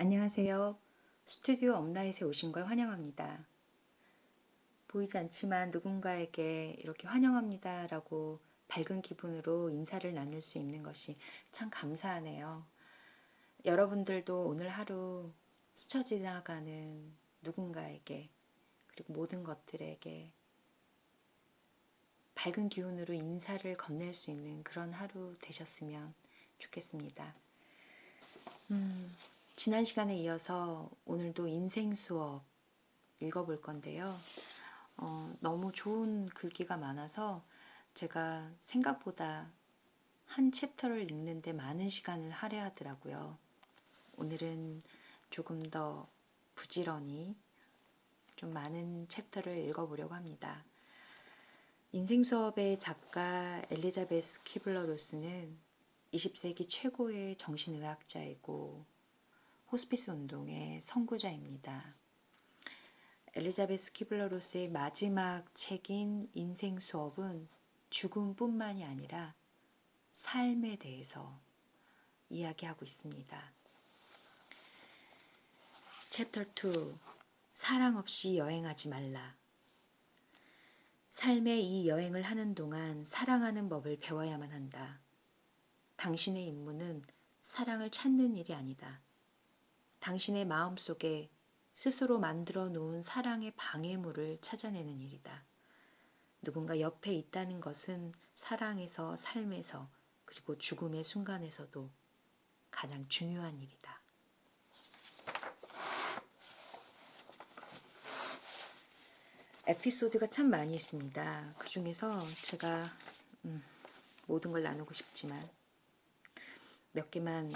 안녕하세요. 스튜디오 업라잇에 오신 걸 환영합니다. 보이지 않지만 누군가에게 이렇게 환영합니다 라고 밝은 기분으로 인사를 나눌 수 있는 것이 참 감사하네요. 여러분들도 오늘 하루 스쳐 지나가는 누군가에게 그리고 모든 것들에게 밝은 기운으로 인사를 건넬 수 있는 그런 하루 되셨으면 좋겠습니다. 음, 지난 시간에 이어서 오늘도 인생 수업 읽어볼 건데요. 어, 너무 좋은 글귀가 많아서 제가 생각보다 한 챕터를 읽는데 많은 시간을 할애하더라고요. 오늘은 조금 더 부지런히 좀 많은 챕터를 읽어보려고 합니다. 인생 수업의 작가 엘리자베스 키블러 로스는 20세기 최고의 정신의학자이고 호스피스 운동의 선구자입니다. 엘리자베스 키블러 로스의 마지막 책인 인생 수업은 죽음뿐만이 아니라 삶에 대해서 이야기하고 있습니다. 챕터 2 사랑 없이 여행하지 말라. 삶의 이 여행을 하는 동안 사랑하는 법을 배워야만 한다. 당신의 임무는 사랑을 찾는 일이 아니다. 당신의 마음 속에 스스로 만들어 놓은 사랑의 방해물을 찾아내는 일이다. 누군가 옆에 있다는 것은 사랑에서 삶에서 그리고 죽음의 순간에서도 가장 중요한 일이다. 에피소드가 참 많이 있습니다. 그 중에서 제가 음, 모든 걸 나누고 싶지만 몇 개만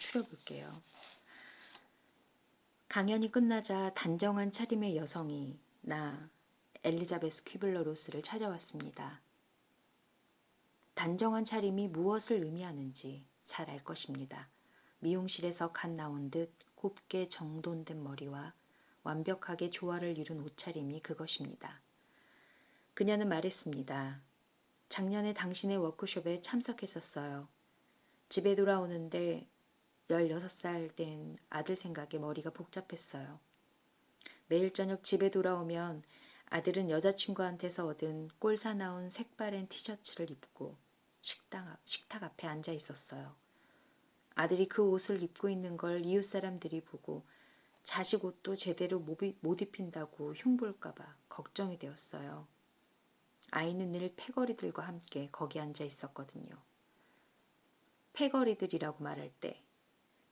추려볼게요. 강연이 끝나자 단정한 차림의 여성이 나 엘리자베스 퀴블러 로스를 찾아왔습니다. 단정한 차림이 무엇을 의미하는지 잘 알 것입니다. 미용실에서 갓 나온 듯 곱게 정돈된 머리와 완벽하게 조화를 이룬 옷차림이 그것입니다. 그녀는 말했습니다. 작년에 당신의 워크숍에 참석했었어요. 집에 돌아오는데 16살 된 아들 생각에 머리가 복잡했어요. 매일 저녁 집에 돌아오면 아들은 여자친구한테서 얻은 꼴 사 나온 색바랜 티셔츠를 입고 식당 앞, 식탁 앞에 앉아 있었어요. 아들이 그 옷을 입고 있는 걸 이웃 사람들이 보고 자식 옷도 제대로 못 입힌다고 흉볼까봐 걱정이 되었어요. 아이는 늘 패거리들과 함께 거기 앉아 있었거든요. 패거리들이라고 말할 때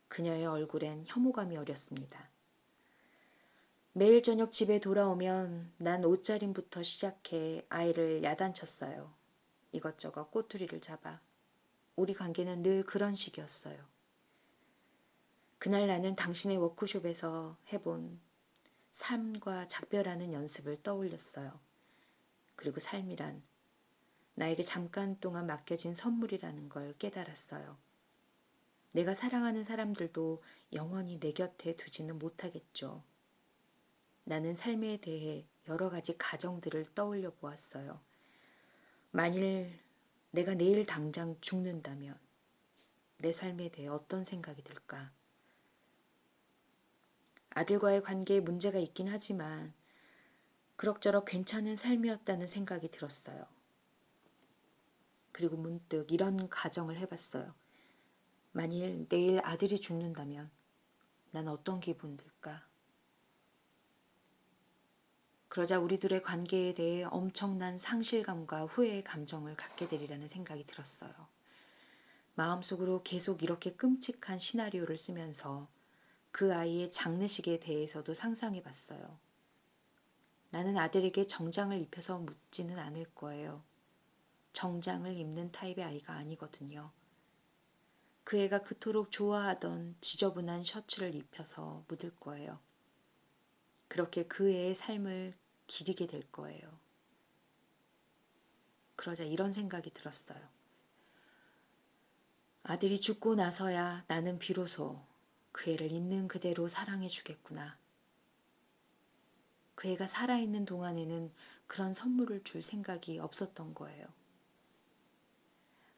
그녀의 얼굴엔 혐오감이 어렸습니다. 매일 저녁 집에 돌아오면 난 옷자림부터 시작해 아이를 야단쳤어요. 이것저것 꼬투리를 잡아. 우리 관계는 늘 그런 식이었어요. 그날 나는 당신의 워크숍에서 해본 삶과 작별하는 연습을 떠올렸어요. 그리고 삶이란 나에게 잠깐 동안 맡겨진 선물이라는 걸 깨달았어요. 내가 사랑하는 사람들도 영원히 내 곁에 두지는 못하겠죠. 나는 삶에 대해 여러 가지 가정들을 떠올려 보았어요. 만일 내가 내일 당장 죽는다면 내 삶에 대해 어떤 생각이 들까? 아들과의 관계에 문제가 있긴 하지만 그럭저럭 괜찮은 삶이었다는 생각이 들었어요. 그리고 문득 이런 가정을 해봤어요. 만일 내일 아들이 죽는다면 난 어떤 기분 들까? 그러자 우리들의 관계에 대해 엄청난 상실감과 후회의 감정을 갖게 되리라는 생각이 들었어요. 마음속으로 계속 이렇게 끔찍한 시나리오를 쓰면서 그 아이의 장례식에 대해서도 상상해 봤어요. 나는 아들에게 정장을 입혀서 묻지는 않을 거예요. 정장을 입는 타입의 아이가 아니거든요. 그 애가 그토록 좋아하던 지저분한 셔츠를 입혀서 묻을 거예요. 그렇게 그 애의 삶을 기리게 될 거예요. 그러자 이런 생각이 들었어요. 아들이 죽고 나서야 나는 비로소 그 애를 있는 그대로 사랑해 주겠구나. 그 애가 살아있는 동안에는 그런 선물을 줄 생각이 없었던 거예요.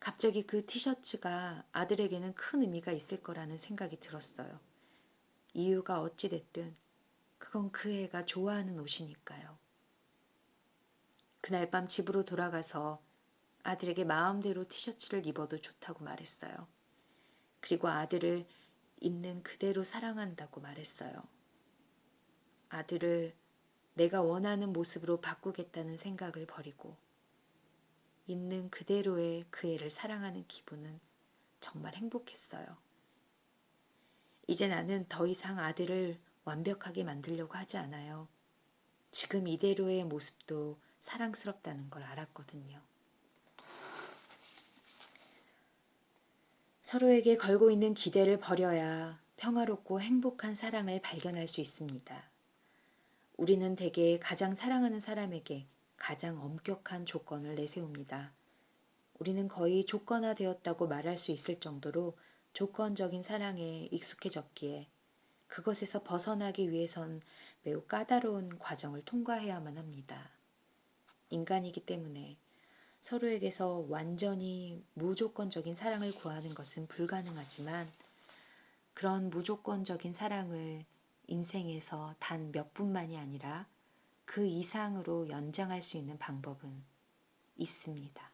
갑자기 그 티셔츠가 아들에게는 큰 의미가 있을 거라는 생각이 들었어요. 이유가 어찌됐든 그건 그 애가 좋아하는 옷이니까요. 그날 밤 집으로 돌아가서 아들에게 마음대로 티셔츠를 입어도 좋다고 말했어요. 그리고 아들을 있는 그대로 사랑한다고 말했어요. 아들을 내가 원하는 모습으로 바꾸겠다는 생각을 버리고 있는 그대로의 그 애를 사랑하는 기분은 정말 행복했어요. 이제 나는 더 이상 아들을 완벽하게 만들려고 하지 않아요. 지금 이대로의 모습도 사랑스럽다는 걸 알았거든요. 서로에게 걸고 있는 기대를 버려야 평화롭고 행복한 사랑을 발견할 수 있습니다. 우리는 대개 가장 사랑하는 사람에게 가장 엄격한 조건을 내세웁니다. 우리는 거의 조건화되었다고 말할 수 있을 정도로 조건적인 사랑에 익숙해졌기에 그것에서 벗어나기 위해선 매우 까다로운 과정을 통과해야만 합니다. 인간이기 때문에 서로에게서 완전히 무조건적인 사랑을 구하는 것은 불가능하지만 그런 무조건적인 사랑을 인생에서 단 몇 분만이 아니라 그 이상으로 연장할 수 있는 방법은 있습니다.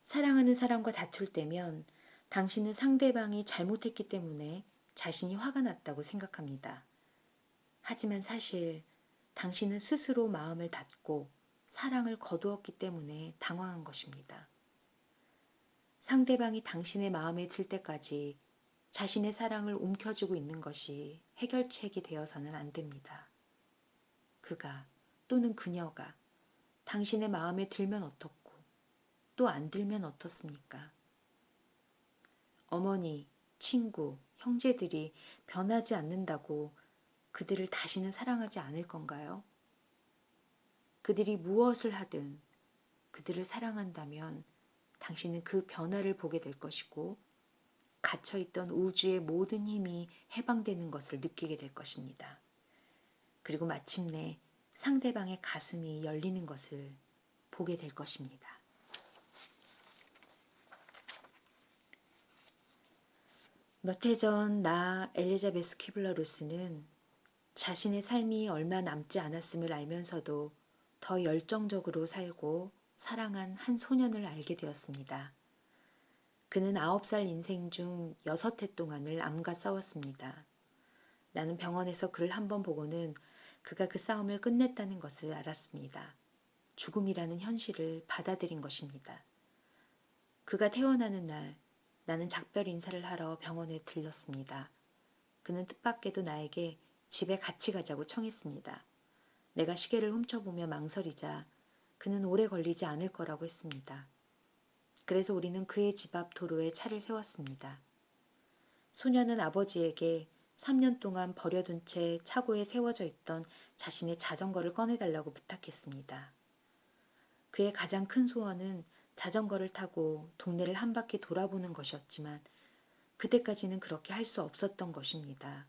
사랑하는 사람과 다툴 때면 당신은 상대방이 잘못했기 때문에 자신이 화가 났다고 생각합니다. 하지만 사실 당신은 스스로 마음을 닫고 사랑을 거두었기 때문에 당황한 것입니다. 상대방이 당신의 마음에 들 때까지 자신의 사랑을 움켜쥐고 있는 것이 해결책이 되어서는 안 됩니다. 그가 또는 그녀가 당신의 마음에 들면 어떻고 또 안 들면 어떻습니까? 어머니, 친구, 형제들이 변하지 않는다고 그들을 다시는 사랑하지 않을 건가요? 그들이 무엇을 하든 그들을 사랑한다면 당신은 그 변화를 보게 될 것이고 갇혀있던 우주의 모든 힘이 해방되는 것을 느끼게 될 것입니다. 그리고 마침내 상대방의 가슴이 열리는 것을 보게 될 것입니다. 몇 해 전 나 엘리자베스 퀴블러 로스는 자신의 삶이 얼마 남지 않았음을 알면서도 더 열정적으로 살고 사랑한 한 소년을 알게 되었습니다. 그는 아홉 살 인생 중 여섯 해 동안을 암과 싸웠습니다. 나는 병원에서 그를 한 번 보고는 그가 그 싸움을 끝냈다는 것을 알았습니다. 죽음이라는 현실을 받아들인 것입니다. 그가 태어나는 날 나는 작별 인사를 하러 병원에 들렀습니다. 그는 뜻밖에도 나에게 집에 같이 가자고 청했습니다. 내가 시계를 훔쳐보며 망설이자 그는 오래 걸리지 않을 거라고 했습니다. 그래서 우리는 그의 집 앞 도로에 차를 세웠습니다. 소녀는 아버지에게 3년 동안 버려둔 채 차고에 세워져 있던 자신의 자전거를 꺼내달라고 부탁했습니다. 그의 가장 큰 소원은 자전거를 타고 동네를 한 바퀴 돌아보는 것이었지만 그때까지는 그렇게 할 수 없었던 것입니다.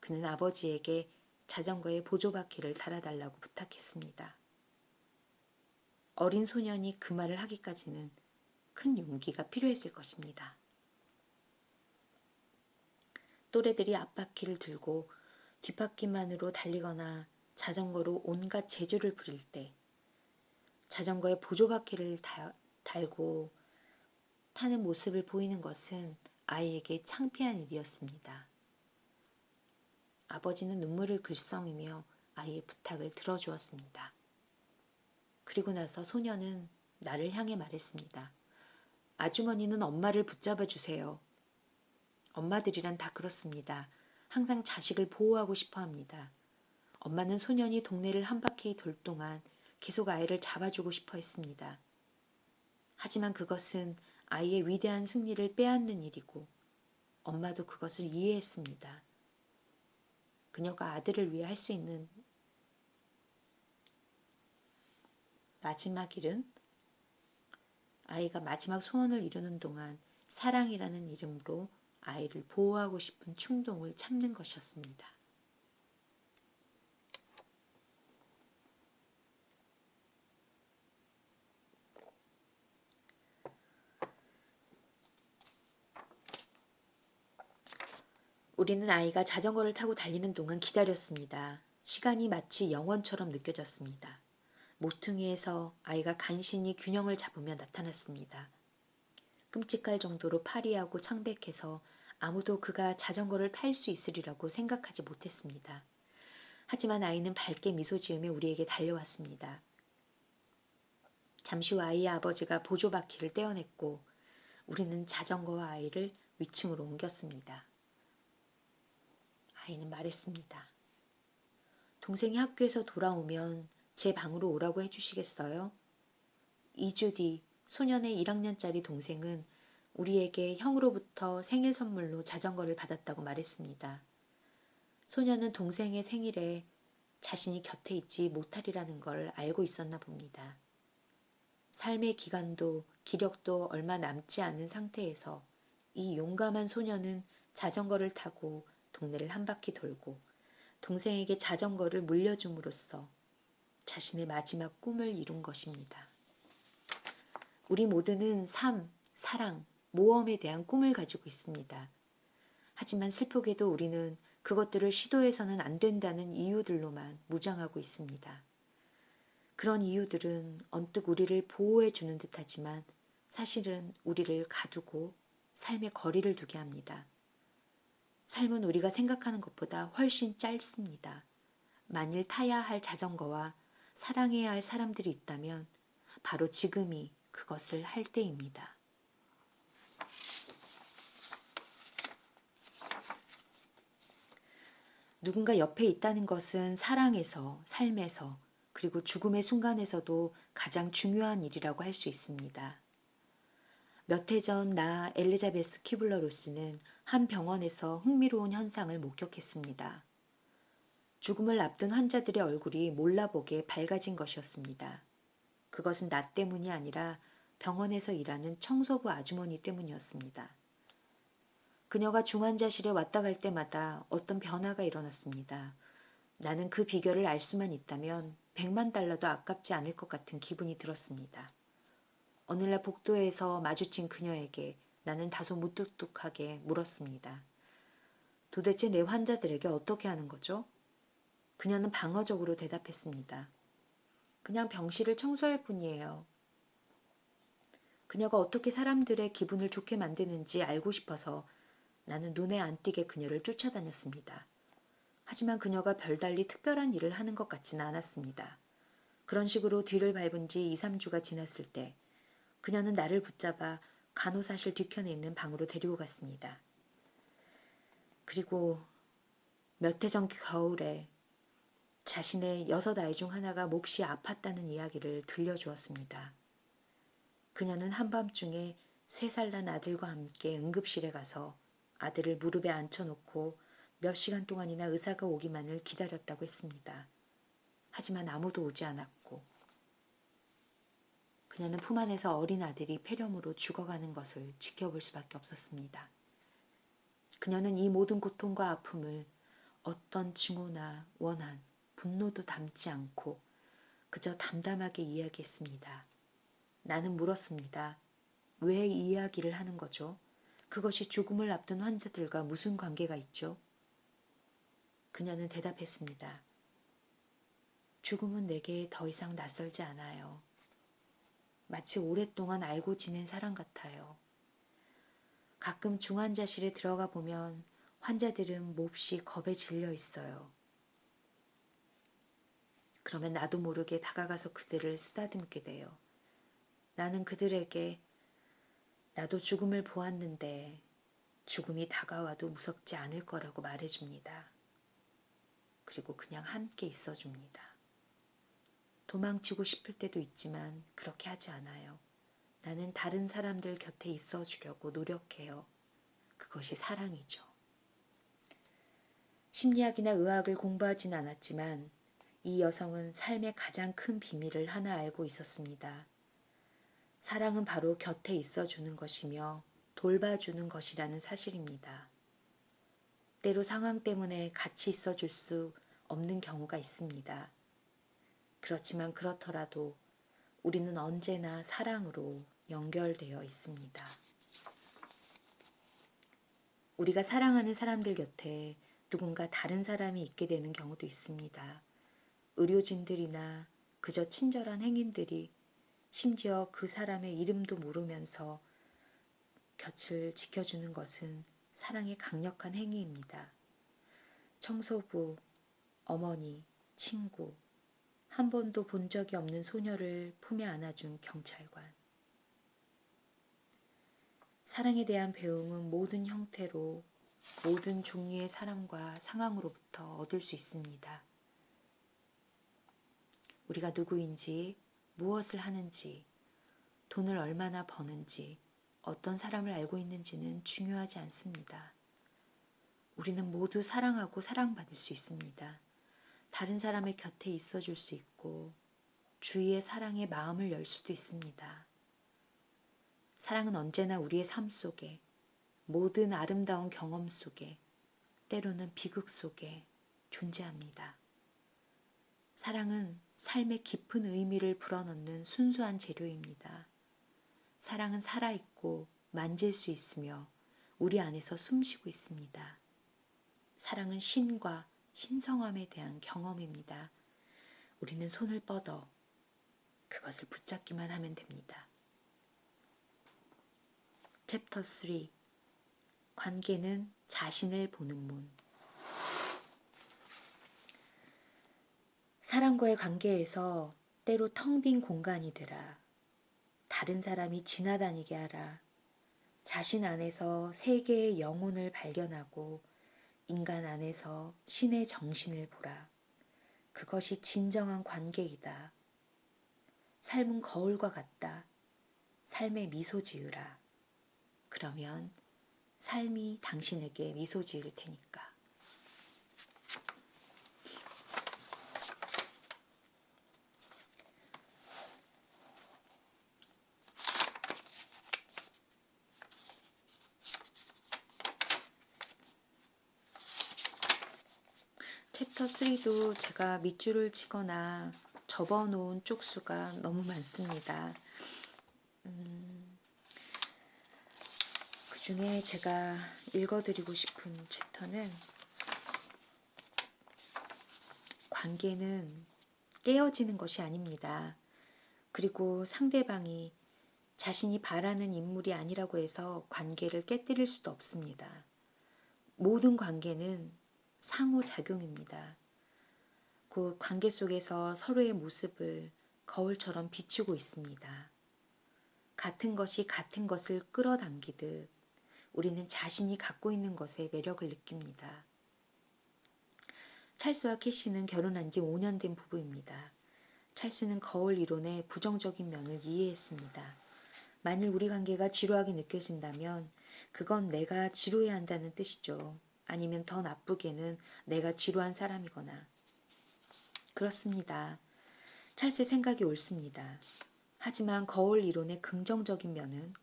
그는 아버지에게 자전거에 보조바퀴를 달아달라고 부탁했습니다. 어린 소년이 그 말을 하기까지는 큰 용기가 필요했을 것입니다. 또래들이 앞바퀴를 들고 뒷바퀴만으로 달리거나 자전거로 온갖 재주를 부릴 때 자전거에 보조바퀴를 달고 타는 모습을 보이는 것은 아이에게 창피한 일이었습니다. 아버지는 눈물을 글썽이며 아이의 부탁을 들어주었습니다. 그리고 나서 소녀는 나를 향해 말했습니다. 아주머니는 엄마를 붙잡아 주세요. 엄마들이란 다 그렇습니다. 항상 자식을 보호하고 싶어 합니다. 엄마는 소년이 동네를 한 바퀴 돌 동안 계속 아이를 잡아주고 싶어 했습니다. 하지만 그것은 아이의 위대한 승리를 빼앗는 일이고 엄마도 그것을 이해했습니다. 그녀가 아들을 위해 할 수 있는 마지막 일은 아이가 마지막 소원을 이루는 동안 사랑이라는 이름으로 아이를 보호하고 싶은 충동을 참는 것이었습니다. 우리는 아이가 자전거를 타고 달리는 동안 기다렸습니다. 시간이 마치 영원처럼 느껴졌습니다. 모퉁이에서 아이가 간신히 균형을 잡으며 나타났습니다. 끔찍할 정도로 파리하고 창백해서 아무도 그가 자전거를 탈 수 있으리라고 생각하지 못했습니다. 하지만 아이는 밝게 미소 지으며 우리에게 달려왔습니다. 잠시 후 아이의 아버지가 보조바퀴를 떼어냈고 우리는 자전거와 아이를 위층으로 옮겼습니다. 아이는 말했습니다. 동생이 학교에서 돌아오면 제 방으로 오라고 해주시겠어요? 2주 뒤 소년의 1학년짜리 동생은 우리에게 형으로부터 생일 선물로 자전거를 받았다고 말했습니다. 소년은 동생의 생일에 자신이 곁에 있지 못하리라는 걸 알고 있었나 봅니다. 삶의 기간도 기력도 얼마 남지 않은 상태에서 이 용감한 소년은 자전거를 타고 동네를 한 바퀴 돌고 동생에게 자전거를 물려줌으로써 자신의 마지막 꿈을 이룬 것입니다. 우리 모두는 삶, 사랑, 모험에 대한 꿈을 가지고 있습니다. 하지만 슬프게도 우리는 그것들을 시도해서는 안 된다는 이유들로만 무장하고 있습니다. 그런 이유들은 언뜻 우리를 보호해 주는 듯 하지만 사실은 우리를 가두고 삶의 거리를 두게 합니다. 삶은 우리가 생각하는 것보다 훨씬 짧습니다. 만일 타야 할 자전거와 사랑해야 할 사람들이 있다면 바로 지금이 그것을 할 때입니다. 누군가 옆에 있다는 것은 사랑에서, 삶에서, 그리고 죽음의 순간에서도 가장 중요한 일이라고 할 수 있습니다. 몇 해 전 나 엘리자베스 키블러 로스는 한 병원에서 흥미로운 현상을 목격했습니다. 죽음을 앞둔 환자들의 얼굴이 몰라보게 밝아진 것이었습니다. 그것은 나 때문이 아니라 병원에서 일하는 청소부 아주머니 때문이었습니다. 그녀가 중환자실에 왔다 갈 때마다 어떤 변화가 일어났습니다. 나는 그 비결을 알 수만 있다면 100만 달러도 아깝지 않을 것 같은 기분이 들었습니다. 오늘날 복도에서 마주친 그녀에게 나는 다소 무뚝뚝하게 물었습니다. 도대체 내 환자들에게 어떻게 하는 거죠? 그녀는 방어적으로 대답했습니다. 그냥 병실을 청소할 뿐이에요. 그녀가 어떻게 사람들의 기분을 좋게 만드는지 알고 싶어서 나는 눈에 안 띄게 그녀를 쫓아다녔습니다. 하지만 그녀가 별달리 특별한 일을 하는 것 같지는 않았습니다. 그런 식으로 뒤를 밟은 지 2, 3주가 지났을 때 그녀는 나를 붙잡아 간호사실 뒤편에 있는 방으로 데리고 갔습니다. 그리고 몇 해 전 겨울에 자신의 여섯 아이 중 하나가 몹시 아팠다는 이야기를 들려주었습니다. 그녀는 한밤중에 세 살 난 아들과 함께 응급실에 가서 아들을 무릎에 앉혀놓고 몇 시간 동안이나 의사가 오기만을 기다렸다고 했습니다. 하지만 아무도 오지 않았고 그녀는 품 안에서 어린 아들이 폐렴으로 죽어가는 것을 지켜볼 수밖에 없었습니다. 그녀는 이 모든 고통과 아픔을 어떤 증오나 원한, 분노도 담지 않고 그저 담담하게 이야기했습니다. 나는 물었습니다. 왜 이야기를 하는 거죠? 그것이 죽음을 앞둔 환자들과 무슨 관계가 있죠? 그녀는 대답했습니다. 죽음은 내게 더 이상 낯설지 않아요. 마치 오랫동안 알고 지낸 사람 같아요. 가끔 중환자실에 들어가 보면 환자들은 몹시 겁에 질려 있어요. 그러면 나도 모르게 다가가서 그들을 쓰다듬게 돼요. 나는 그들에게 나도 죽음을 보았는데 죽음이 다가와도 무섭지 않을 거라고 말해줍니다. 그리고 그냥 함께 있어줍니다. 도망치고 싶을 때도 있지만 그렇게 하지 않아요. 나는 다른 사람들 곁에 있어 주려고 노력해요. 그것이 사랑이죠. 심리학이나 의학을 공부하진 않았지만 이 여성은 삶의 가장 큰 비밀을 하나 알고 있었습니다. 사랑은 바로 곁에 있어 주는 것이며 돌봐주는 것이라는 사실입니다. 때로 상황 때문에 같이 있어 줄 수 없는 경우가 있습니다. 그렇지만 그렇더라도 우리는 언제나 사랑으로 연결되어 있습니다. 우리가 사랑하는 사람들 곁에 누군가 다른 사람이 있게 되는 경우도 있습니다. 의료진들이나 그저 친절한 행인들이 심지어 그 사람의 이름도 모르면서 곁을 지켜주는 것은 사랑의 강력한 행위입니다. 청소부, 어머니, 친구, 한 번도 본 적이 없는 소녀를 품에 안아준 경찰관. 사랑에 대한 배움은 모든 형태로 모든 종류의 사람과 상황으로부터 얻을 수 있습니다. 우리가 누구인지, 무엇을 하는지, 돈을 얼마나 버는지, 어떤 사람을 알고 있는지는 중요하지 않습니다. 우리는 모두 사랑하고 사랑받을 수 있습니다. 다른 사람의 곁에 있어 줄 수 있고, 주위의 사랑에 마음을 열 수도 있습니다. 사랑은 언제나 우리의 삶 속에, 모든 아름다운 경험 속에, 때로는 비극 속에 존재합니다. 사랑은 삶의 깊은 의미를 불어넣는 순수한 재료입니다. 사랑은 살아있고 만질 수 있으며 우리 안에서 숨쉬고 있습니다. 사랑은 신과 신성함에 대한 경험입니다. 우리는 손을 뻗어 그것을 붙잡기만 하면 됩니다. 챕터 3 관계는 자신을 보는 문 사람과의 관계에서 때로 텅 빈 공간이 되라. 다른 사람이 지나다니게 하라. 자신 안에서 세계의 영혼을 발견하고 인간 안에서 신의 정신을 보라. 그것이 진정한 관계이다. 삶은 거울과 같다. 삶에 미소 지으라. 그러면 삶이 당신에게 미소 지을 테니까. 챕터 3도 제가 밑줄을 치거나 접어놓은 쪽수가 너무 많습니다. 음, 그 중에 제가 읽어드리고 싶은 챕터는 관계는 깨어지는 것이 아닙니다. 그리고 상대방이 자신이 바라는 인물이 아니라고 해서 관계를 깨뜨릴 수도 없습니다. 모든 관계는 상호작용입니다. 그 관계 속에서 서로의 모습을 거울처럼 비추고 있습니다. 같은 것이 같은 것을 끌어당기듯 우리는 자신이 갖고 있는 것에 매력을 느낍니다. 찰스와 캐시는 결혼한 지 5년 된 부부입니다. 찰스는 거울 이론의 부정적인 면을 이해했습니다. 만일 우리 관계가 지루하게 느껴진다면 그건 내가 지루해야 한다는 뜻이죠. 아니면 더 나쁘게는 내가 지루한 사람이거나. 그렇습니다. 찰스의 생각이 옳습니다. 하지만 거울 이론의 긍정적인 면은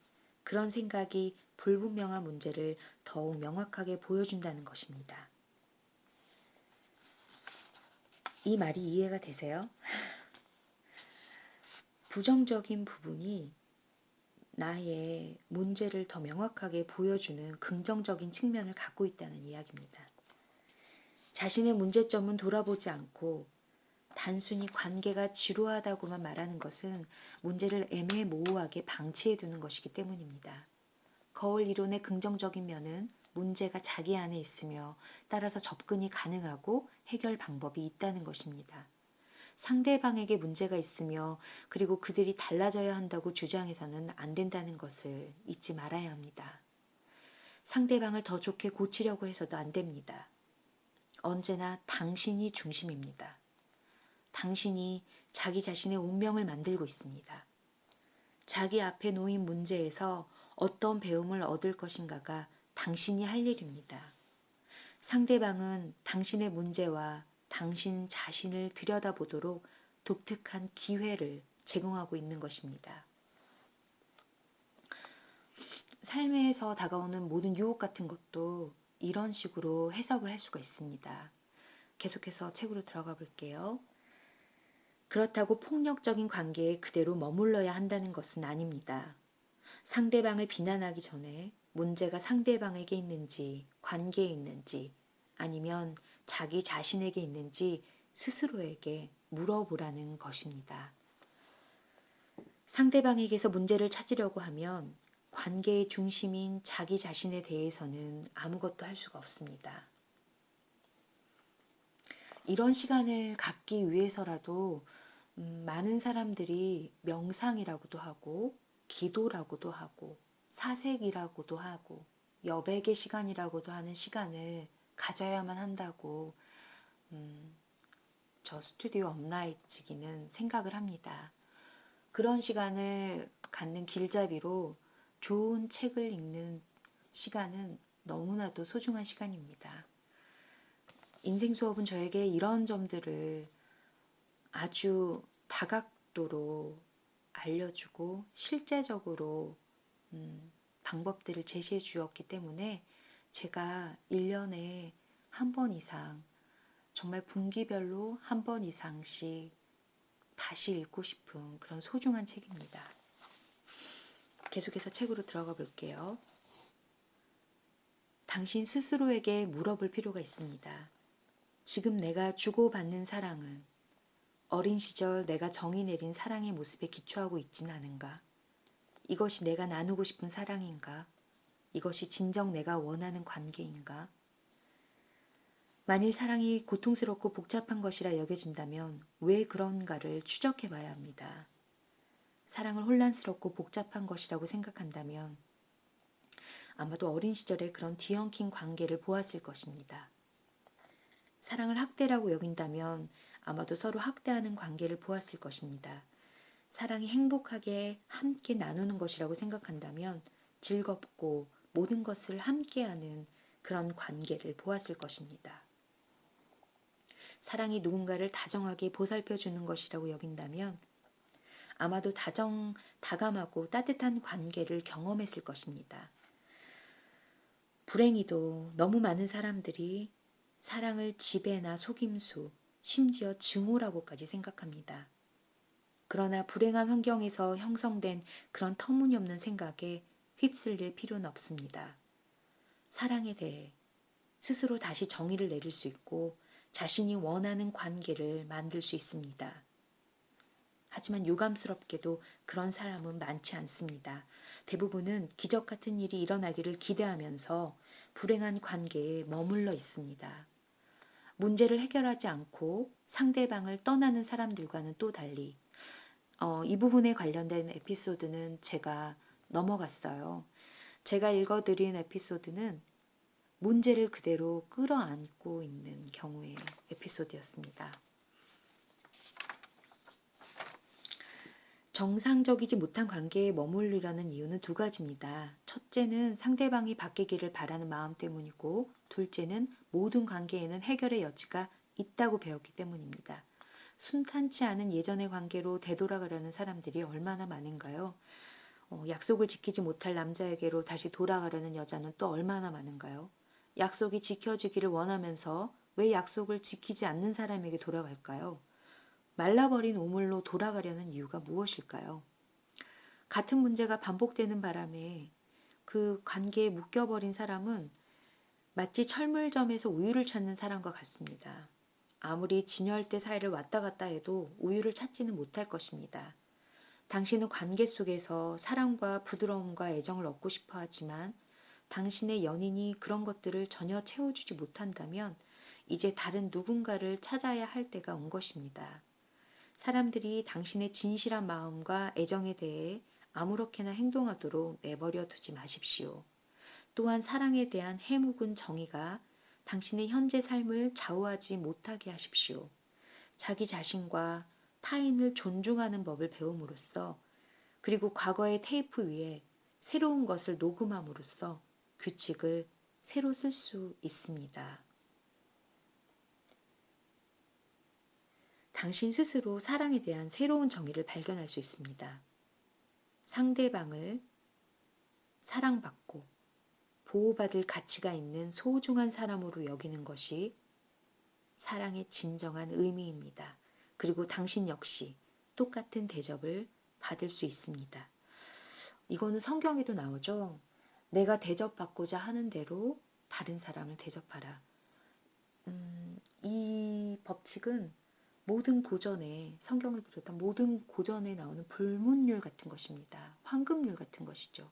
그런 생각이 불분명한 문제를 더욱 명확하게 보여준다는 것입니다. 이 말이 이해가 되세요? 부정적인 부분이 나의 문제를 더 명확하게 보여주는 긍정적인 측면을 갖고 있다는 이야기입니다. 자신의 문제점은 돌아보지 않고 단순히 관계가 지루하다고만 말하는 것은 문제를 애매모호하게 방치해 두는 것이기 때문입니다. 거울 이론의 긍정적인 면은 문제가 자기 안에 있으며 따라서 접근이 가능하고 해결 방법이 있다는 것입니다. 상대방에게 문제가 있으며 그리고 그들이 달라져야 한다고 주장해서는 안 된다는 것을 잊지 말아야 합니다. 상대방을 더 좋게 고치려고 해서도 안 됩니다. 언제나 당신이 중심입니다. 당신이 자기 자신의 운명을 만들고 있습니다. 자기 앞에 놓인 문제에서 어떤 배움을 얻을 것인가가 당신이 할 일입니다. 상대방은 당신의 문제와 당신 자신을 들여다보도록 독특한 기회를 제공하고 있는 것입니다. 삶에서 다가오는 모든 유혹 같은 것도 이런 식으로 해석을 할 수가 있습니다. 계속해서 책으로 들어가 볼게요. 그렇다고 폭력적인 관계에 그대로 머물러야 한다는 것은 아닙니다. 상대방을 비난하기 전에 문제가 상대방에게 있는지, 관계에 있는지, 아니면 자기 자신에게 있는지 스스로에게 물어보라는 것입니다. 상대방에게서 문제를 찾으려고 하면 관계의 중심인 자기 자신에 대해서는 아무것도 할 수가 없습니다. 이런 시간을 갖기 위해서라도 음, 많은 사람들이 명상이라고도 하고 기도라고도 하고 사색이라고도 하고 여백의 시간이라고도 하는 시간을 가져야만 한다고 음, 저 스튜디오 업라이트기는 생각을 합니다. 그런 시간을 갖는 길잡이로 좋은 책을 읽는 시간은 너무나도 소중한 시간입니다. 인생 수업은 저에게 이런 점들을 아주 다각도로 알려주고 실제적으로 음, 방법들을 제시해 주었기 때문에 제가 1년에 한 번 이상 정말 분기별로 한 번 이상씩 다시 읽고 싶은 그런 소중한 책입니다. 계속해서 책으로 들어가 볼게요. 당신 스스로에게 물어볼 필요가 있습니다. 지금 내가 주고받는 사랑은 어린 시절 내가 정의 내린 사랑의 모습에 기초하고 있진 않은가? 이것이 내가 나누고 싶은 사랑인가? 이것이 진정 내가 원하는 관계인가? 만일 사랑이 고통스럽고 복잡한 것이라 여겨진다면 왜 그런가를 추적해 봐야 합니다. 사랑을 혼란스럽고 복잡한 것이라고 생각한다면 아마도 어린 시절에 그런 뒤엉킨 관계를 보았을 것입니다. 사랑을 학대라고 여긴다면 아마도 서로 학대하는 관계를 보았을 것입니다. 사랑이 행복하게 함께 나누는 것이라고 생각한다면 즐겁고 모든 것을 함께하는 그런 관계를 보았을 것입니다. 사랑이 누군가를 다정하게 보살펴 주는 것이라고 여긴다면 아마도 다정, 다감하고 따뜻한 관계를 경험했을 것입니다. 불행히도 너무 많은 사람들이 사랑을 지배나 속임수, 심지어 증오라고까지 생각합니다. 그러나 불행한 환경에서 형성된 그런 터무니없는 생각에 휩쓸릴 필요는 없습니다. 사랑에 대해 스스로 다시 정의를 내릴 수 있고 자신이 원하는 관계를 만들 수 있습니다. 하지만 유감스럽게도 그런 사람은 많지 않습니다. 대부분은 기적 같은 일이 일어나기를 기대하면서 불행한 관계에 머물러 있습니다. 문제를 해결하지 않고 상대방을 떠나는 사람들과는 또 달리 어, 이 부분에 관련된 에피소드는 제가 넘어갔어요. 제가 읽어드린 에피소드는 문제를 그대로 끌어안고 있는 경우의 에피소드였습니다. 정상적이지 못한 관계에 머무르려는 이유는 두 가지입니다. 첫째는 상대방이 바뀌기를 바라는 마음 때문이고, 둘째는 모든 관계에는 해결의 여지가 있다고 배웠기 때문입니다. 순탄치 않은 예전의 관계로 되돌아가려는 사람들이 얼마나 많은가요? 어, 약속을 지키지 못할 남자에게로 다시 돌아가려는 여자는 또 얼마나 많은가요? 약속이 지켜지기를 원하면서 왜 약속을 지키지 않는 사람에게 돌아갈까요? 말라버린 우물로 돌아가려는 이유가 무엇일까요? 같은 문제가 반복되는 바람에 그 관계에 묶여버린 사람은 마치 철물점에서 우유를 찾는 사람과 같습니다. 아무리 진열대 사이를 왔다 갔다 해도 우유를 찾지는 못할 것입니다. 당신은 관계 속에서 사랑과 부드러움과 애정을 얻고 싶어 하지만 당신의 연인이 그런 것들을 전혀 채워주지 못한다면 이제 다른 누군가를 찾아야 할 때가 온 것입니다. 사람들이 당신의 진실한 마음과 애정에 대해 아무렇게나 행동하도록 내버려 두지 마십시오. 또한 사랑에 대한 해묵은 정의가 당신의 현재 삶을 좌우하지 못하게 하십시오. 자기 자신과 타인을 존중하는 법을 배움으로써 그리고 과거의 테이프 위에 새로운 것을 녹음함으로써 규칙을 새로 쓸 수 있습니다. 당신 스스로 사랑에 대한 새로운 정의를 발견할 수 있습니다. 상대방을 사랑받고 보호받을 가치가 있는 소중한 사람으로 여기는 것이 사랑의 진정한 의미입니다. 그리고 당신 역시 똑같은 대접을 받을 수 있습니다. 이거는 성경에도 나오죠. 내가 대접받고자 하는 대로 다른 사람을 대접하라. 음, 이 법칙은 모든 고전에 성경을 비롯한 모든 고전에 나오는 불문율 같은 것입니다. 황금률 같은 것이죠.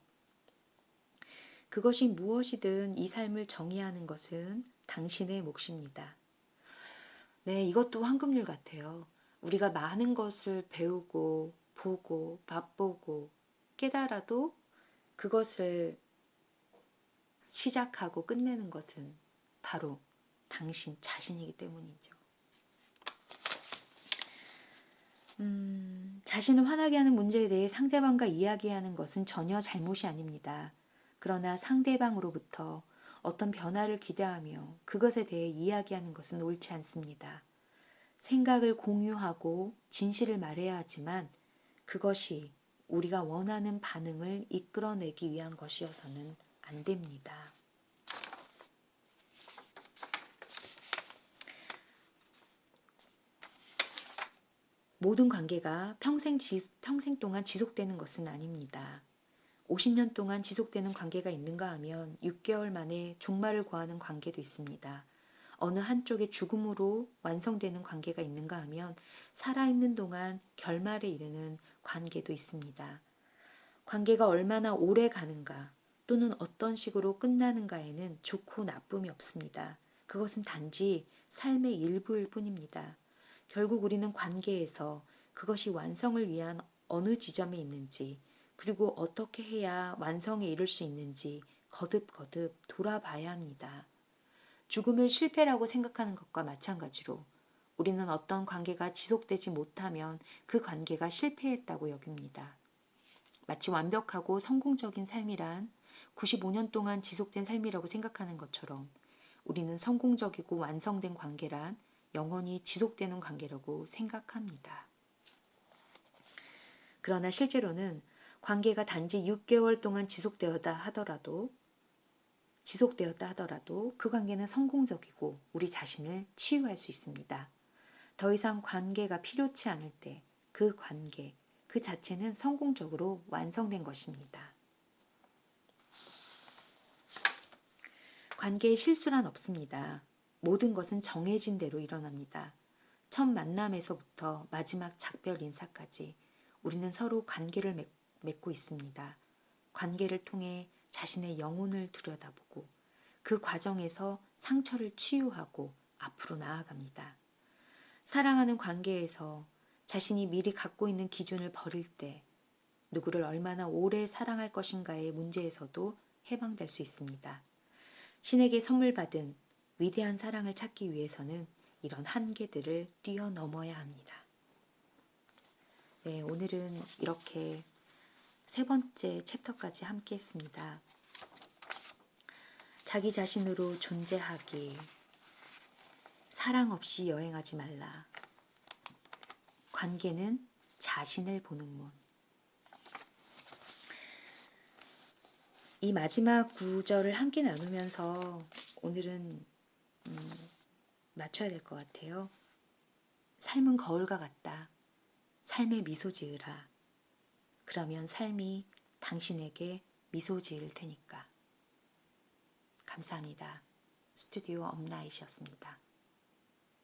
그것이 무엇이든 이 삶을 정의하는 것은 당신의 몫입니다. 네, 이것도 황금률 같아요. 우리가 많은 것을 배우고 보고 맛보고 깨달아도 그것을 시작하고 끝내는 것은 바로 당신 자신이기 때문이죠. 음, 자신을 화나게 하는 문제에 대해 상대방과 이야기하는 것은 전혀 잘못이 아닙니다. 그러나 상대방으로부터 어떤 변화를 기대하며 그것에 대해 이야기하는 것은 옳지 않습니다. 생각을 공유하고 진실을 말해야 하지만 그것이 우리가 원하는 반응을 이끌어내기 위한 것이어서는 안 됩니다. 모든 관계가 평생, 지, 평생 동안 지속되는 것은 아닙니다. 50년 동안 지속되는 관계가 있는가 하면 6개월 만에 종말을 구하는 관계도 있습니다. 어느 한쪽의 죽음으로 완성되는 관계가 있는가 하면 살아있는 동안 결말에 이르는 관계도 있습니다. 관계가 얼마나 오래 가는가 또는 어떤 식으로 끝나는가에는 좋고 나쁨이 없습니다. 그것은 단지 삶의 일부일 뿐입니다. 결국 우리는 관계에서 그것이 완성을 위한 어느 지점에 있는지 그리고 어떻게 해야 완성에 이를 수 있는지 거듭거듭 돌아봐야 합니다. 죽음을 실패라고 생각하는 것과 마찬가지로 우리는 어떤 관계가 지속되지 못하면 그 관계가 실패했다고 여깁니다. 마치 완벽하고 성공적인 삶이란 95년 동안 지속된 삶이라고 생각하는 것처럼 우리는 성공적이고 완성된 관계란 영원히 지속되는 관계라고 생각합니다. 그러나 실제로는 관계가 단지 6개월 동안 지속되었다 하더라도 지속되었다 하더라도 그 관계는 성공적이고 우리 자신을 치유할 수 있습니다. 더 이상 관계가 필요치 않을 때 그 관계 그 자체는 성공적으로 완성된 것입니다. 관계에 실수란 없습니다. 모든 것은 정해진 대로 일어납니다. 첫 만남에서부터 마지막 작별 인사까지 우리는 서로 관계를 맺, 맺고 있습니다. 관계를 통해 자신의 영혼을 들여다보고 그 과정에서 상처를 치유하고 앞으로 나아갑니다. 사랑하는 관계에서 자신이 미리 갖고 있는 기준을 버릴 때 누구를 얼마나 오래 사랑할 것인가의 문제에서도 해방될 수 있습니다. 신에게 선물 받은 위대한 사랑을 찾기 위해서는 이런 한계들을 뛰어넘어야 합니다. 네, 오늘은 이렇게 세 번째 챕터까지 함께 했습니다. 자기 자신으로 존재하기. 사랑 없이 여행하지 말라. 관계는 자신을 보는 문. 이 마지막 구절을 함께 나누면서 오늘은 음, 맞춰야 될 것 같아요. 삶은 거울과 같다. 삶에 미소 지으라. 그러면 삶이 당신에게 미소 지을 테니까. 감사합니다. 스튜디오 업라이트였습니다.